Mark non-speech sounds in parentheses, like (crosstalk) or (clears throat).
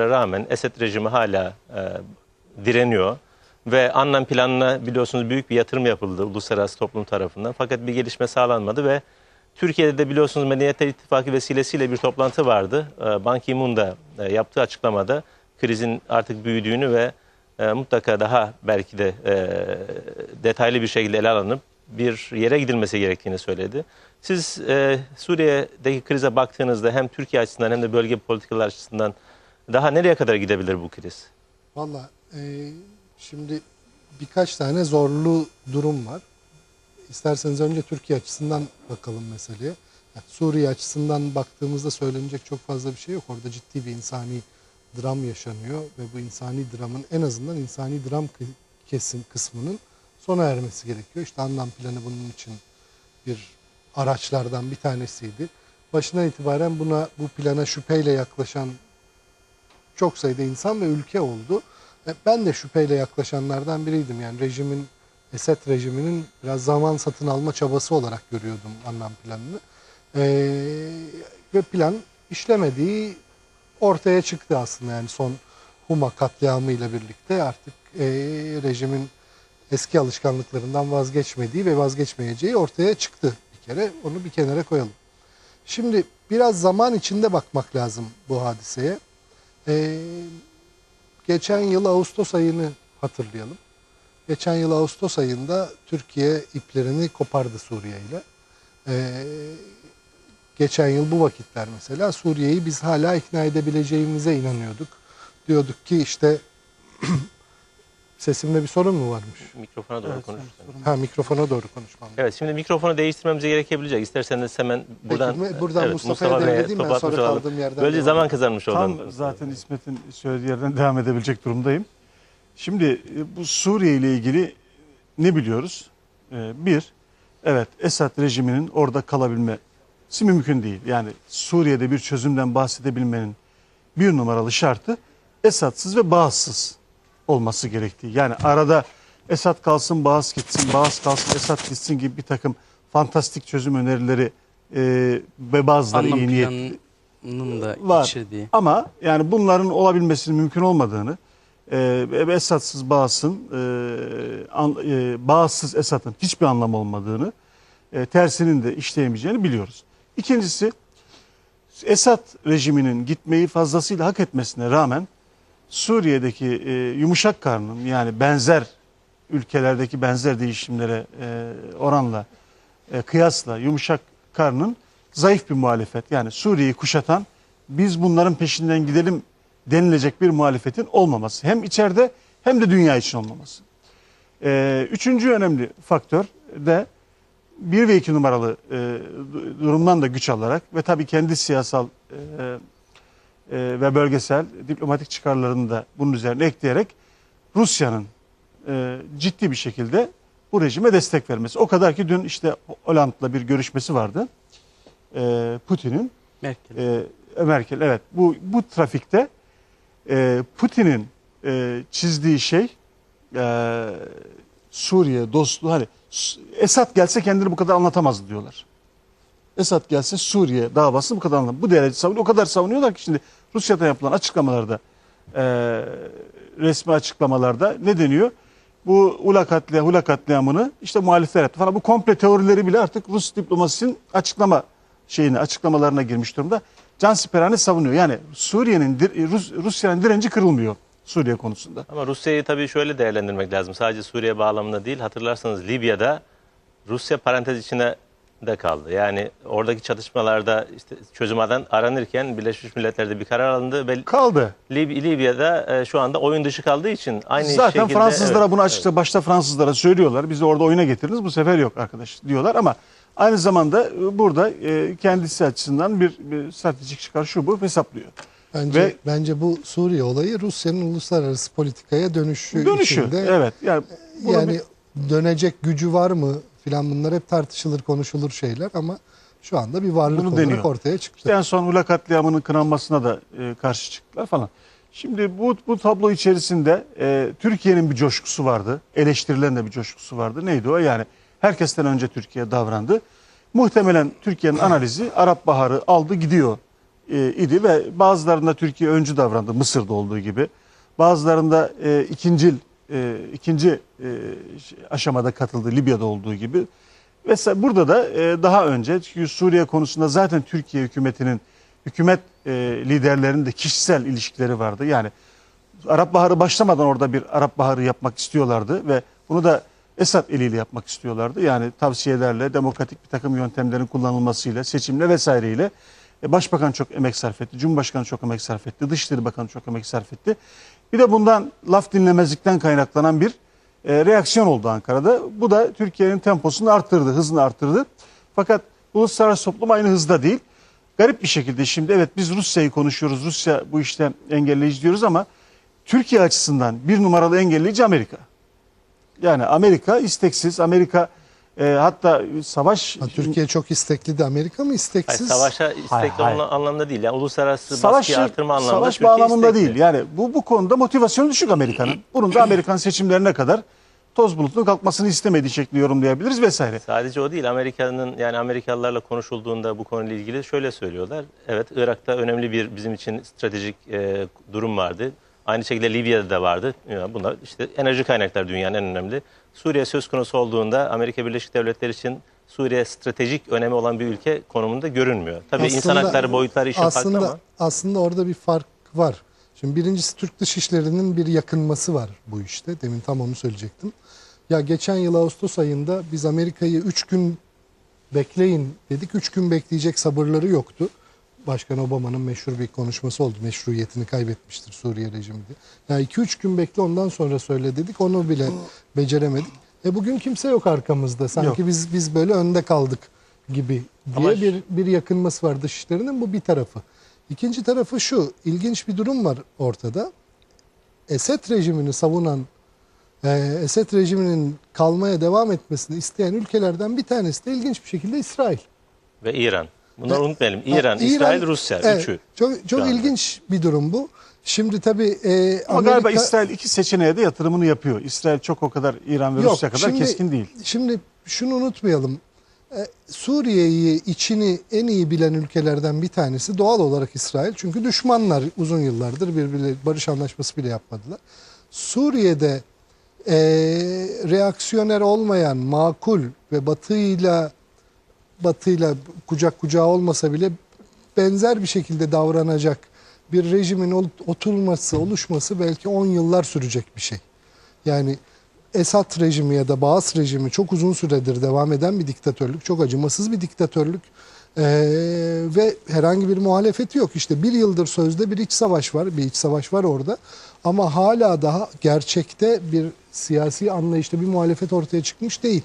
rağmen Esed rejimi hala e, direniyor. Ve Annan planına biliyorsunuz büyük bir yatırım yapıldı uluslararası toplum tarafından. Fakat bir gelişme sağlanmadı ve Türkiye'de de biliyorsunuz Medeniyetler İttifakı vesilesiyle bir toplantı vardı. E, Ban Ki-moon da e, yaptığı açıklamada krizin artık büyüdüğünü ve e, mutlaka daha belki de e, detaylı bir şekilde ele alınıp bir yere gidilmesi gerektiğini söyledi. Siz e, Suriye'deki krize baktığınızda hem Türkiye açısından hem de bölge politikalar açısından daha nereye kadar gidebilir bu kriz? Valla e, şimdi birkaç tane zorlu durum var. İsterseniz önce Türkiye açısından bakalım meseleye. Yani Suriye açısından baktığımızda söylenecek çok fazla bir şey yok. Orada ciddi bir insani dram yaşanıyor ve bu insani dramın en azından insani dram kesim kısmının sona ermesi gerekiyor. İşte anlam planı bunun için bir araçlardan bir tanesiydi. Başından itibaren buna bu plana şüpheyle yaklaşan çok sayıda insan ve ülke oldu. E, Ben de şüpheyle yaklaşanlardan biriydim. Yani rejimin, Esed rejiminin biraz zaman satın alma çabası olarak görüyordum anlam planını. E, ve plan işlemediği ortaya çıktı aslında. Yani son Huma katliamı ile birlikte artık e, rejimin eski alışkanlıklarından vazgeçmediği ve vazgeçmeyeceği ortaya çıktı bir kere. Onu bir kenara koyalım. Şimdi biraz zaman içinde bakmak lazım bu hadiseye. Ee, geçen yıl Ağustos ayını hatırlayalım. Geçen yıl Ağustos ayında Türkiye iplerini kopardı Suriye ile. Ee, geçen yıl bu vakitler mesela Suriye'yi biz hala ikna edebileceğimize inanıyorduk. Diyorduk ki işte (clears throat) sesimde bir sorun mu varmış? Mikrofona doğru Evet, konuş. evet, Ha mikrofona doğru konuşmam. Evet şimdi mikrofonu değiştirmemiz gerekebilecek. İsterseniz hemen buradan, Peki, buradan evet, Mustafa'ya Bey'e devredeyim ben sonra olalım. kaldığım yerden Böylece zaman edeyim. kazanmış olalım. Tam zaten İsmet'in söylediği yerden devam edebilecek durumdayım. Şimdi e, bu Suriye ile ilgili ne biliyoruz? E, Bir, evet Esad rejiminin orada kalabilmesi mümkün değil. Yani Suriye'de bir çözümden bahsedebilmenin bir numaralı şartı Esad'sız ve bağımsız olması gerektiği. Yani arada Esad kalsın, Bağız gitsin, Bağız kalsın, Esad gitsin gibi bir takım fantastik çözüm önerileri e, ve bazıları Anlam iyi niyetli da var. içirdiği. Ama yani bunların olabilmesinin mümkün olmadığını, e, Esad'sız Bağız'ın, e, an, e, Bağız'sız Esad'ın hiçbir anlamı olmadığını, e, tersinin de işleyemeyeceğini biliyoruz. İkincisi, Esad rejiminin gitmeyi fazlasıyla hak etmesine rağmen Suriye'deki e, yumuşak karnın yani benzer ülkelerdeki benzer değişimlere e, oranla e, kıyasla yumuşak karnın zayıf bir muhalefet yani Suriye'yi kuşatan biz bunların peşinden gidelim denilecek bir muhalefetin olmaması. Hem içeride hem de dünya için olmaması. E, üçüncü önemli faktör de bir ve iki numaralı e, du- durumdan da güç alarak ve tabii kendi siyasal e, e, ve bölgesel diplomatik çıkarlarını da bunun üzerine ekleyerek Rusya'nın e, ciddi bir şekilde bu rejime destek vermesi. O kadar ki dün işte Hollande'la bir görüşmesi vardı. E, Putin'in Merkel. e, Merkel evet bu bu trafikte e, Putin'in e, çizdiği şey e, Suriye dostluğu hani Esad gelse kendini bu kadar anlatamazdı diyorlar. Esad gelse Suriye davasını bu kadar. Bu derece savunuyor. O kadar savunuyorlar ki şimdi Rusya'da yapılan açıklamalarda e, resmi açıklamalarda ne deniyor? Bu Ula katliamı, Hula katliamını işte muhalifler yaptı falan. Bu komple teorileri bile artık Rus diplomasisinin açıklama şeyini açıklamalarına girmiş durumda. Can Siperhane savunuyor. Yani Suriye'nin dir- Rus, Rusya'nın direnci kırılmıyor Suriye konusunda. Ama Rusya'yı tabii şöyle değerlendirmek lazım. Sadece Suriye bağlamında değil. Hatırlarsanız Libya'da Rusya parantez içine de kaldı. Yani oradaki çatışmalarda işte çözüm aran- aranırken Birleşmiş Milletler'de bir karar alındı ve Kaldı. Lib- Libya'da e, şu anda oyun dışı kaldığı için aynı Zaten şekilde... Fransızlara evet, bunu açıkça başta Fransızlara söylüyorlar. Bizi orada oyuna getirdiniz bu sefer yok arkadaş diyorlar ama aynı zamanda e, burada e, kendisi açısından bir, bir stratejik çıkar şu bu hesaplıyor. Bence, Ve- bence bu Suriye olayı Rusya'nın uluslararası politikaya dönüşü, Dönüşü içinde. evet. Yani, buna Yani bir- dönecek gücü var mı filan bunlar hep tartışılır konuşulur şeyler ama şu anda bir varlık Bunu olarak deniyor. ortaya çıktı. İşte en son Ula katliamının kınanmasına da e, karşı çıktılar falan. Şimdi bu bu tablo içerisinde e, Türkiye'nin bir coşkusu vardı. Eleştirilen de bir coşkusu vardı. Neydi o? Yani herkesten önce Türkiye davrandı. Muhtemelen Türkiye'nin analizi Arap Baharı aldı gidiyor e, idi ve bazılarında Türkiye öncü davrandı Mısır'da olduğu gibi. Bazılarında e, ikincil e, ikinci e, aşamada katıldı Libya'da olduğu gibi. Mesela burada da e, daha önce çünkü Suriye konusunda zaten Türkiye hükümetinin hükümet e, liderlerinin de kişisel ilişkileri vardı. Yani Arap Baharı başlamadan orada bir Arap Baharı yapmak istiyorlardı ve bunu da Esad eliyle yapmak istiyorlardı. Yani tavsiyelerle, demokratik bir takım yöntemlerin kullanılmasıyla, seçimle vesaireyle e, Başbakan çok emek sarf etti, Cumhurbaşkanı çok emek sarf etti, Dışişleri Bakanı çok emek sarf etti. Bir de bundan laf dinlemezlikten kaynaklanan bir e, reaksiyon oldu Ankara'da. Bu da Türkiye'nin temposunu arttırdı, hızını arttırdı. Fakat uluslararası toplum aynı hızda değil. Garip bir şekilde şimdi evet biz Rusya'yı konuşuyoruz, Rusya bu işte engelleyici diyoruz ama Türkiye açısından bir numaralı engelleyici Amerika. Yani Amerika isteksiz, Amerika e, hatta savaş Ha, Türkiye çok istekli de Amerika mı Hayır, isteksiz? savaşa istekli Hayır, hayır. anlamda değil. Yani uluslararası savaş, baskıyı artırma anlamında savaş Türkiye bağlamında istekli. değil. Yani bu bu konuda motivasyonu düşük Amerika'nın. Bunun da Amerikan seçimlerine kadar toz bulutunun kalkmasını istemediği şekli yorumlayabiliriz vesaire. Sadece o değil. Amerika'nın yani Amerikalılarla konuşulduğunda bu konuyla ilgili şöyle söylüyorlar. Evet Irak'ta önemli bir bizim için stratejik e, durum vardı. Aynı şekilde Libya'da da vardı. Yani bunlar işte enerji kaynakları dünyanın en önemli. Suriye söz konusu olduğunda Amerika Birleşik Devletleri için Suriye stratejik önemi olan bir ülke konumunda görünmüyor. Tabii insan Aslında- hakları boyutları işin aslında, farklı ama. Aslında orada bir fark var. Şimdi birincisi Türk Dışişleri'nin bir yakınması var bu işte. Demin tam onu söyleyecektim. Ya geçen yıl Ağustos ayında biz Amerika'yı 3 gün bekleyin dedik. 3 gün bekleyecek sabırları yoktu. Başkan Obama'nın meşhur bir konuşması oldu. Meşruiyetini kaybetmiştir Suriye rejimi diye. Ya 2-3 gün bekle ondan sonra söyle dedik. Onu bile beceremedik. E bugün kimse yok arkamızda. Sanki Yok. biz biz böyle önde kaldık gibi diye Ama- bir bir yakınması var dışişlerinin bu bir tarafı. İkinci tarafı şu ilginç bir durum var ortada. Esed rejimini savunan e, Esed rejiminin kalmaya devam etmesini isteyen ülkelerden bir tanesi de ilginç bir şekilde İsrail. Ve İran. Bunları unutmayalım. Ha, İran, İsrail, Rusya. evet, Üçü. Çok, çok ilginç bir durum bu. Şimdi tabii e, Ama Amerika... galiba İsrail iki seçeneğe de yatırımını yapıyor. İsrail çok o kadar İran ve Yok, Rusya kadar şimdi- keskin değil. Şimdi şunu unutmayalım. Ee, Suriye'yi içini en iyi bilen ülkelerden bir tanesi doğal olarak İsrail. Çünkü düşmanlar uzun yıllardır birbirleri barış anlaşması bile yapmadılar. Suriye'de ee, reaksiyoner olmayan, makul ve batıyla batıyla kucak kucağa olmasa bile benzer bir şekilde davranacak bir rejimin oturması, oluşması belki 10 yıllar sürecek bir şey. Yani Esad rejimi ya da Baas rejimi çok uzun süredir devam eden bir diktatörlük. Çok acımasız bir diktatörlük. Ee, ve herhangi bir muhalefeti yok. İşte bir yıldır sözde bir iç savaş var. Bir iç savaş var orada. Ama hala daha gerçekte bir siyasi anlayışta bir muhalefet ortaya çıkmış değil.